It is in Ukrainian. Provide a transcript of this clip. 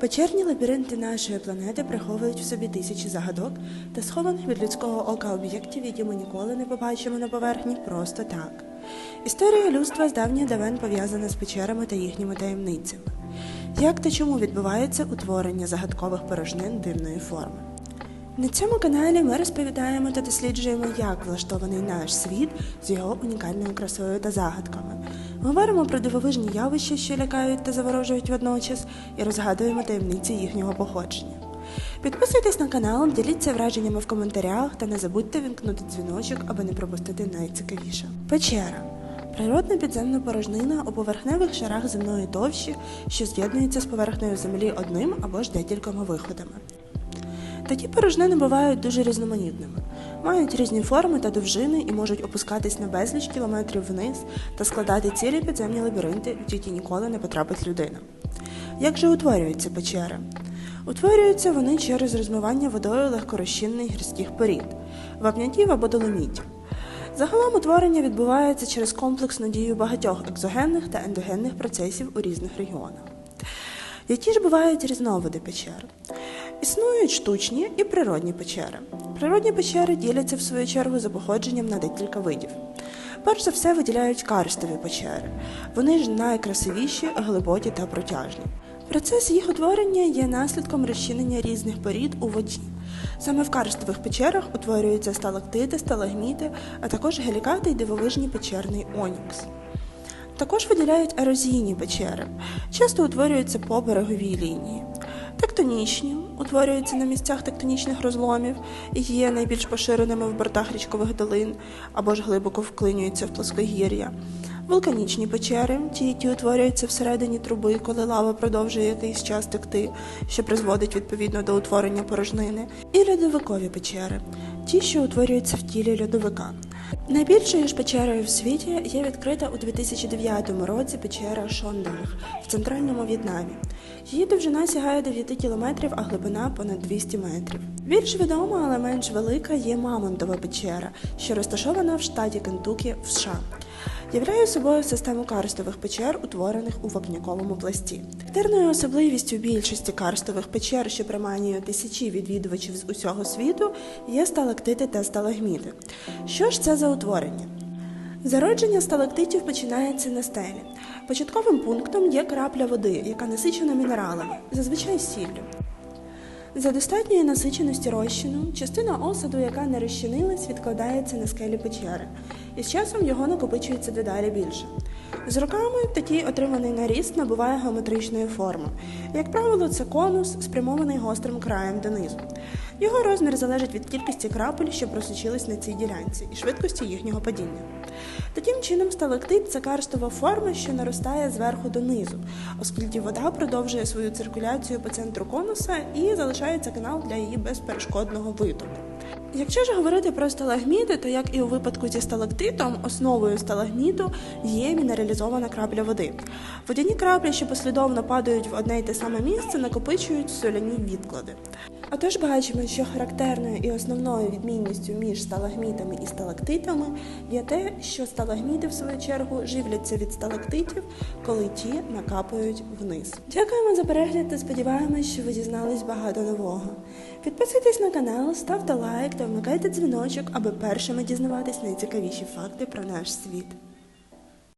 Печерні лабіринти нашої планети приховують в собі тисячі загадок та схованих від людського ока об'єктів, які ми ніколи не побачимо на поверхні просто так. Історія людства з давніх давен пов'язана з печерами та їхніми таємницями. Як та чому відбувається утворення загадкових порожнин дивної форми? На цьому каналі ми розповідаємо та досліджуємо, як влаштований наш світ з його унікальною красою та загадками. Говоримо про дивовижні явища, що лякають та заворожують водночас, і розгадуємо таємниці їхнього походження. Підписуйтесь на канал, діліться враженнями в коментарях та не забудьте вімкнути дзвіночок, аби не пропустити найцікавіше. Печера природна підземна порожнина у поверхневих шарах земної товщі, що з'єднується з поверхнею землі одним або ж декількома виходами. Такі порожнини бувають дуже різноманітними, мають різні форми та довжини і можуть опускатись на безліч кілометрів вниз та складати цілі підземні лабіринти, в які ніколи не потрапить людина. Як же утворюються печери? Утворюються вони через розмивання водою легкорозчинних гірських порід, вапнятів або доломітів. Загалом утворення відбувається через комплексну дію багатьох екзогенних та ендогенних процесів у різних регіонах. Які ж бувають різновиди печер? Існують штучні і природні печери. Природні печери діляться в свою чергу за походженням на декілька видів. Перш за все виділяють карстові печери. Вони ж найкрасивіші, глибокі та протяжні. Процес їх утворення є наслідком розчинення різних порід у воді. Саме в карстових печерах утворюються сталактити, сталагміти, а також гелікати й дивовижні печерний онікс. Також виділяють ерозійні печери, часто утворюються по береговій лінії. Тектонічні утворюються на місцях тектонічних розломів є найбільш поширеними в бортах річкових долин або ж глибоко вклинюються в плоскогір'я. Вулканічні печери, ті, які утворюються всередині труби, коли лава продовжує якийсь час текти, що призводить відповідно до утворення порожнини, і льодовикові печери, ті, що утворюються в тілі льодовика. Найбільшою ж печерою в світі є відкрита у 2009 році печера Шондарх в центральному В'єтнамі. Її довжина сягає 9 кілометрів, а глибина понад 200 метрів. Більш відома, але менш велика є Мамонтова печера, що розташована в штаті Кентукі в США. Являє собою систему карстових печер, утворених у вапняковому пласті. Характерною особливістю більшості карстових печер, що приманює тисячі відвідувачів з усього світу, є сталактити та сталагміти. Що ж це за утворення? Зародження сталактитів починається на стелі. Початковим пунктом є крапля води, яка насичена мінералами, зазвичай сіллю. За достатньої насиченості розчину, частина осаду, яка не розчинилась, відкладається на скелі печери, і з часом його накопичується дедалі більше. З роками такий отриманий наріст набуває геометричної форми. Як правило, це конус, спрямований гострим краєм донизу. Його розмір залежить від кількості крапель, що просочились на цій ділянці, і швидкості їхнього падіння. Таким чином, сталактит це карстова форма, що наростає зверху донизу, оскільки вода продовжує свою циркуляцію по центру конуса і залишається канал для її безперешкодного витоку. Якщо ж говорити про сталагміти, то як і у випадку зі сталактитом, основою сталагміту є мінералізована крапля води. Водяні краплі, що послідовно падають в одне й те саме місце, накопичують соляні відклади. Отож бачимо, що характерною і основною відмінністю між сталагмітами і сталактитами є те, що сталагміти, в свою чергу, живляться від сталактитів, коли ті накапують вниз. Дякуємо за перегляд та сподіваємось, що ви дізнались багато нового. Підписуйтесь на канал, ставте лайк та вмикайте дзвіночок, аби першими дізнаватись найцікавіші факти про наш світ.